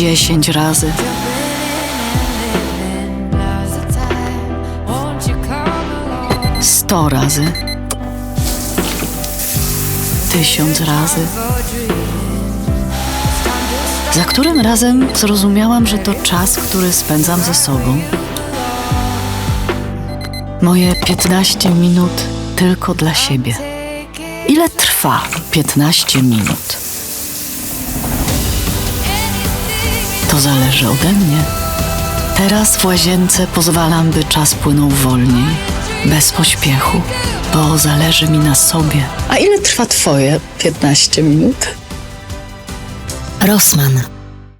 dziesięć razy. Sto razy. Tysiąc razy. Za którym razem zrozumiałam, że to czas, który spędzam ze sobą. Moje 15 minut tylko dla siebie. Ile trwa 15 minut? Zależy ode mnie. Teraz w łazience pozwalam, by czas płynął wolniej, bez pośpiechu, bo zależy mi na sobie. A ile trwa Twoje 15 minut? Rossmann.